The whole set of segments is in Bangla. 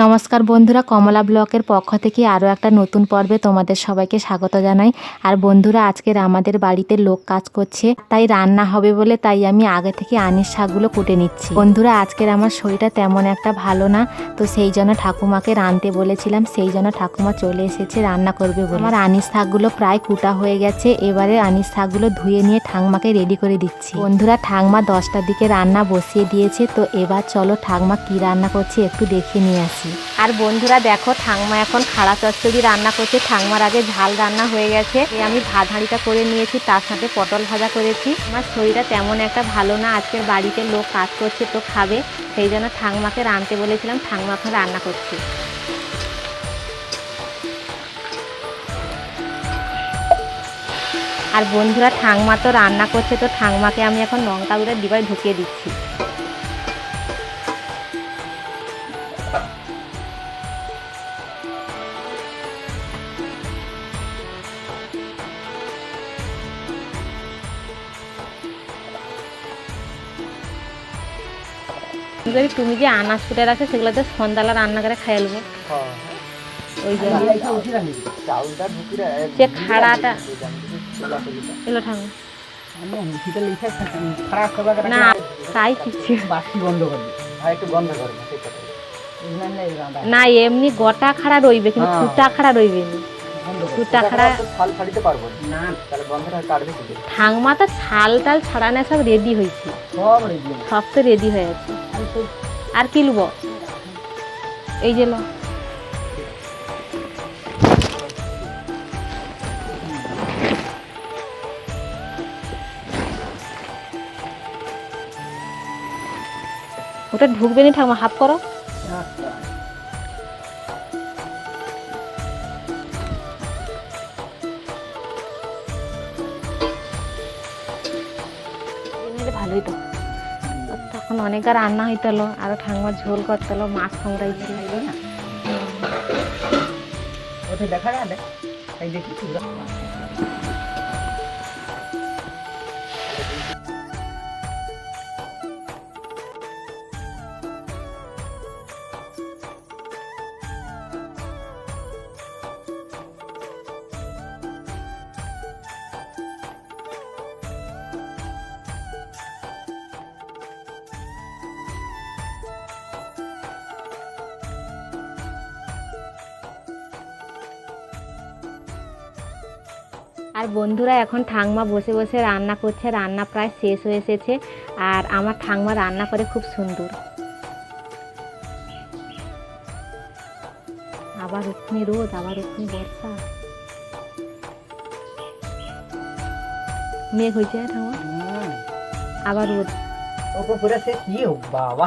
নমস্কার বন্ধুরা, কমলা ব্লকের পক্ষ থেকে আরও একটা নতুন পর্বে তোমাদের সবাইকে স্বাগত জানাই। আর বন্ধুরা আজকের আমাদের বাড়িতে লোক কাজ করছে, তাই রান্না হবে বলে তাই আমি আগে থেকে আনিস শাকগুলো কুটে নিচ্ছি। বন্ধুরা, আজকের আমার শরীরটা তেমন একটা ভালো না, তো সেই জন্য ঠাকুমাকে রাঁধতে বলেছিলাম, সেই জন্য ঠাকুমা চলে এসেছে রান্না করবে বলে। আমার আনিস শাকগুলো প্রায় কুটা হয়ে গেছে, এবারে আনিস শাকগুলো ধুয়ে নিয়ে ঠাকমাকে রেডি করে দিচ্ছি। বন্ধুরা, ঠাকমা দশটার দিকে রান্না বসিয়ে দিয়েছে, তো এবার চলো ঠাকমা কি রান্না করছে একটু দেখে নিয়ে আসি। আর বন্ধুরা দেখো, ঠাকমা এখন খাড়া চচ্চড়ি রান্না করছে। ঠাকমার আগে ঝাল রান্না হয়ে গেছে। আমি ভাত হাঁড়িটা করে নিয়েছি, তার সাথে পটল ভাজা করেছি। আমার শরীরটা তেমন একটা ভালো না, আজকের বাড়িতে লোক কাজ করছে তো খাবে। সেই জন্য ঠাকমাকে রাঁধতে বলেছিলাম, ঠাকমা এখন রান্না করছে। আর বন্ধুরা ঠাংমা তো রান্না করছে, তো ঠাংমাকে আমি এখন লঙ্কা গুঁড়ো ডিবায় ঢুকিয়ে দিচ্ছি। যদি তুমি যে আনাজ কুটে রাখছো সেগুলোতে সন্ধ্যালা রান্না করে খাই নেব। ওই জন্য। যে খাড়াটা। এলো না তাই শিখছি হ্যাঁ না এমনি গোটা খাড়া রইবে কিন্তু হ্যাঁ। ফুটা খাড়া রইবে না। খাড়া করে করে? ঠাংমা তো ছাল টাল ছাড়ানো সব রেডি হয়েছে। সব সব তো রেডি হয়ে আছে আর কি লুব? এই যে ওটা ঢুকবে না ঠাকুমা হাফ করো। ভালোই তো। তখন অনেক আর রান্না হইতেলো আরও ঠাকুমা ঝোল করতেলো মাছ ওটা দেখা যাবে দেখি আর বন্ধুরা এখন ঠাংমা বসে বসে রান্না করছে। রান্না প্রায় শেষ হয়ে এসেছে আর আমার ঠাংমা রান্না করে খুব সুন্দর। আবার ওখানে রোদ আবার ওখানে বর্ষা। মেঘ হয়েছে হ্যাঁ আবার রোদ। ওকে পুরো সে কি বাবা।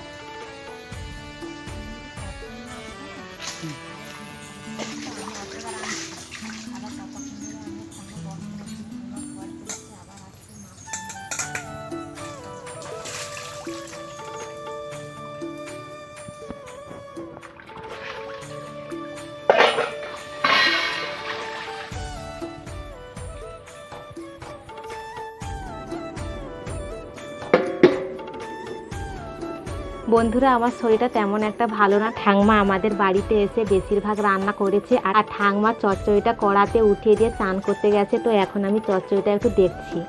বন্ধুরা, আমার শরীরটা তেমন একটা ভালো না। ঠাংমা আমাদের বাড়িতে এসে বেশিরভাগ রান্না করেছে আর ঠাংমা চচ্চড়িটা কড়াতে উঠিয়ে দিয়ে চান করতে গেছে, তো এখন আমি চচ্চড়িটা একটু দেখছি।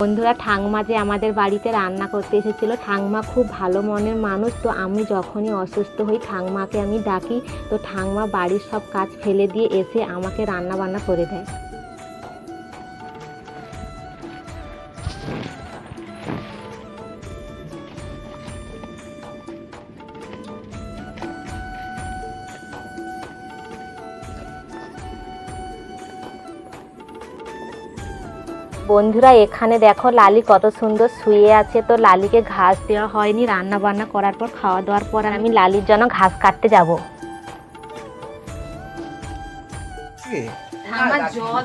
বন্ধুরা ঠাংমা যে আমাদের বাড়িতে রান্না করতে এসেছিল ঠাংমা খুব ভালো মনের মানুষ, তো আমি যখনই অসুস্থ হই ঠাংমাকে আমি ডাকি, তো ঠাংমা বাড়ির সব কাজ ফেলে দিয়ে এসে আমাকে রান্না বান্না করে দেয়। বন্ধুরা এখানে দেখো লালি কত সুন্দর শুয়ে আছে। তো লালিকে ঘাস দেওয়া হয়নি রান্না বান্না করার পর খাওয়া দাওয়ার পর আমি লালির জন্য ঘাস কাটতে যাব। আমার জল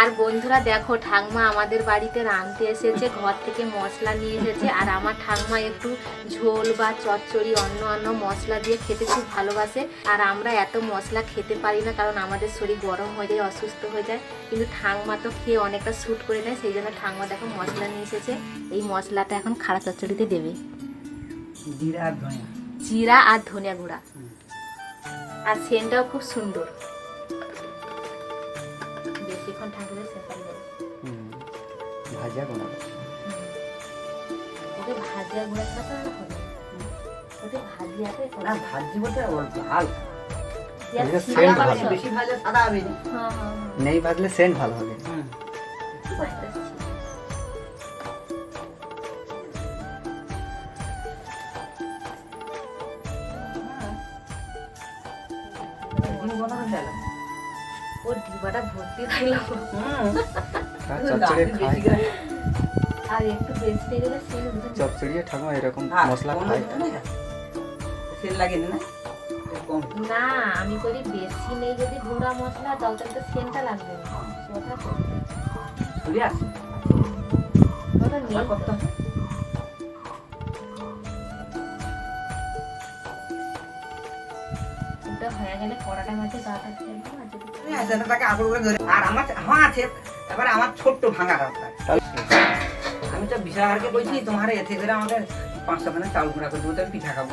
আর বন্ধুরা দেখো ঠাকমা আমাদের বাড়িতে রাঁধতে এসেছে ঘর থেকে মশলা নিয়ে এসেছে আর আমার ঠাকমা একটু ঝোল বা চচ্চড়ি অন্য অন্য মশলা দিয়ে খেতে খুব ভালোবাসে। আর আমরা এত মশলা খেতে পারি না কারণ আমাদের শরীর গরম হয়ে যায় অসুস্থ হয়ে যায়। কিন্তু ঠাকমা তো খেয়ে অনেকটা শ্যুট করে নেয় সেই জন্য ঠাকমা দেখো মশলা নিয়ে এসেছে। এই মশলাটা এখন খাড়া চচ্চড়িতে দেবে। জিরা আর ধনিয়া। জিরা আর ধনিয়া গুঁড়া। আর সেনটাও খুব সুন্দর। বেশিক্ষণ থাকলে সেটা হুম, ভাজা কোনা ওকে ভাজিয়া গুঁড়া ছাড়া আর হবে। ওকে ভাজিয়াতে না ভাজি বলতে ভালো। বেশি ভাজা সাদা হবে না। হ্যাঁ হ্যাঁ নেই ভাজলে সেন্ট ভালো হবে। হুম। ডিম বানানো গেল ওর ডিবাটা ভর্তি থাকল হুম। আর আর একটু বেশি গেলে সেই চচ্চড়ি ঠাকুমা এরকম হ্যাঁ, মশলা খায়। সেল লাগে না না। আমি করি বেশি নেই যদি গুঁড়া মশলা দাও তাহলে তো সেন্টটা লাগবে না। ওটা চলে ওটা হয়ে গেলে কড়াটা মাঝে ফেলব আর যদি আগুন করে ধরে আর আমার হ্যাঁ আছে। এবারে আমার ছোট্ট ভাঙা রাস্তা। আমি তো বিশালকে বলছি তোমার এতে করে আমাকে পাঁচশো মানে চাউল গুঁড়া করে দেবো পিঠা খাব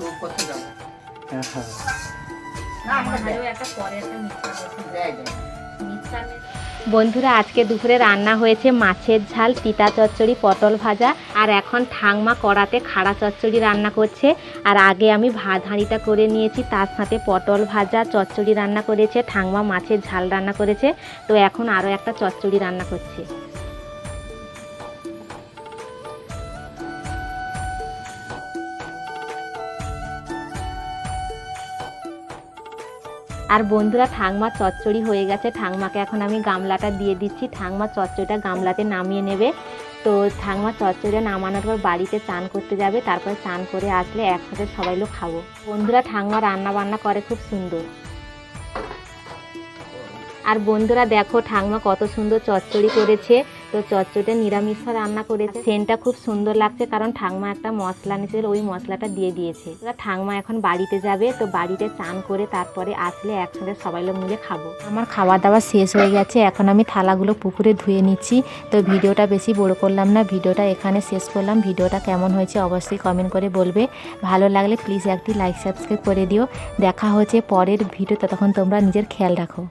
লোক করতে যাব। হ্যাঁ, হ্যাঁ। না আমারও একটা পরে একটা দেয় দেয়। বন্ধুরা, আজকে দুপুরে রান্না হয়েছে মাছের ঝাল পিতা চচ্চড়ি, পটল ভাজা, আর এখন ঠাংমা কড়াতে খাড়া চচ্চড়ি রান্না করছে। আর আগে আমি ভাত হাঁড়িটা করে নিয়েছি, তার সাথে পটল ভাজা, চচ্চড়ি রান্না করেছে ঠাংমা মাছের ঝাল রান্না করেছে। তো এখন আরও একটা চচ্চড়ি রান্না করছে। আর বন্ধুরা ঠাংমা চচ্চড়ি হয়ে গেছে। ঠাংমাকে এখন আমি গামলাটা দিয়ে দিচ্ছি। ঠাংমা চচ্চড়িটা গামলাতে নামিয়ে নেবে। তো ঠাংমা চচ্চড়িটা নামানোর পর বাড়িতে চান করতে যাবে। তারপরে চান করে আসলে একসাথে সবাই লোক খাব। বন্ধুরা ঠাংমা রান্না বান্না করে খুব সুন্দর। আর বন্ধুরা, দেখো ঠাংমা কত সুন্দর চচ্চড়ি করেছে। তো চচ্চড়িটা নিরামিষ রান্না করেছে। সেন্টটা খুব সুন্দর লাগছে কারণ ঠাংমা একটা মশলা নিয়েছিল ওই মশলাটা দিয়ে দিয়েছে। ঠাংমা এখন বাড়িতে যাবে, তো বাড়িতে চান করে তারপরে আসলে একসাথে সবাই লোক মিলে খাব। আমার খাওয়া দাওয়া শেষ হয়ে গেছে, এখন আমি থালাগুলো পুকুরে ধুয়ে নিচ্ছি। তো ভিডিওটা বেশি বড় করলাম না, ভিডিওটা এখানে শেষ করলাম। ভিডিওটা কেমন হয়েছে অবশ্যই কমেন্ট করে বলবে। ভালো লাগলে প্লিজ একটি লাইক সাবস্ক্রাইব করে দিও। দেখা হচ্ছে পরের ভিডিও ততক্ষণ তোমরা নিজের খেয়াল রাখো।